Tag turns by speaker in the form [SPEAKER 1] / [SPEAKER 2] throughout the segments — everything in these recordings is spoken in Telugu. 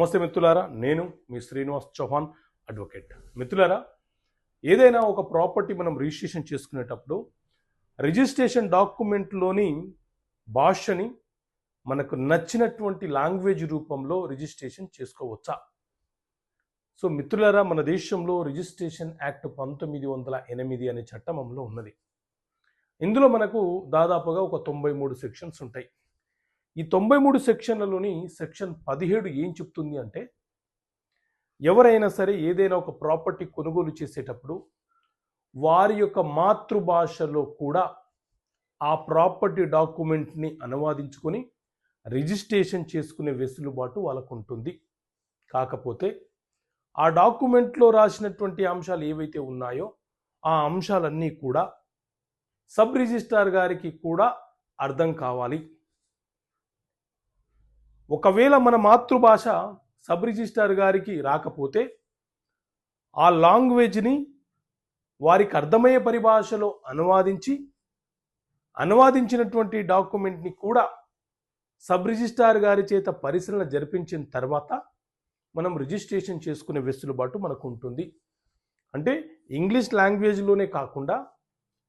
[SPEAKER 1] నమస్తే మిత్రులారా నేను మీ శ్రీనివాస్ చౌహాన్ అడ్వకేట్ మిత్రులారా ఏదైనా ఒక ప్రాపర్టీ మనం రిజిస్ట్రేషన్ చేసుకునేటప్పుడు రిజిస్ట్రేషన్ డాక్యుమెంట్లోని భాషని మనకు నచ్చినటువంటి లాంగ్వేజ్ రూపంలో రిజిస్ట్రేషన్ చేసుకోవచ్చా? సో మిత్రులారా మన దేశంలో రిజిస్ట్రేషన్ యాక్ట్ పంతొమ్మిది వందల ఎనిమిది అనే చట్టం అమలు ఉన్నది. ఇందులో మనకు దాదాపుగా ఒక తొంభై మూడు సెక్షన్స్ ఉంటాయి. ఈ తొంభై మూడు సెక్షన్లలోని సెక్షన్ పదిహేడు ఏం చెప్తుంది అంటే ఎవరైనా సరే ఏదైనా ఒక ప్రాపర్టీ కొనుగోలు చేసేటప్పుడు వారి యొక్క మాతృభాషలో కూడా ఆ ప్రాపర్టీ డాక్యుమెంట్ని అనువాదించుకొని రిజిస్ట్రేషన్ చేసుకునే వెసులుబాటు వాళ్ళకు ఉంటుంది. కాకపోతే ఆ డాక్యుమెంట్లో రాసినటువంటి అంశాలు ఏవైతే ఉన్నాయో ఆ అంశాలన్నీ కూడా సబ్ రిజిస్ట్రార్ గారికి కూడా అర్థం కావాలి. ఒకవేళ మన మాతృభాష సబ్ రిజిస్టార్ గారికి రాకపోతే ఆ లాంగ్వేజ్ని వారికి అర్థమయ్యే పరిభాషలో అనువాదించి అనువాదించినటువంటి డాక్యుమెంట్ని కూడా సబ్ రిజిస్ట్రార్ గారి చేత పరిశీలన జరిపించిన తర్వాత మనం రిజిస్ట్రేషన్ చేసుకునే వెసులుబాటు మనకు ఉంటుంది. అంటే ఇంగ్లీష్ లాంగ్వేజ్లోనే కాకుండా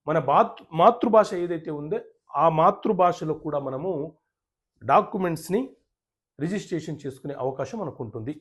[SPEAKER 1] మన మాతృ మాతృభాష ఏదైతే ఉందో ఆ మాతృభాషలో కూడా మనము డాక్యుమెంట్స్ని రిజిస్ట్రేషన్ చేసుకునే అవకాశం మనకు ఉంటుంది.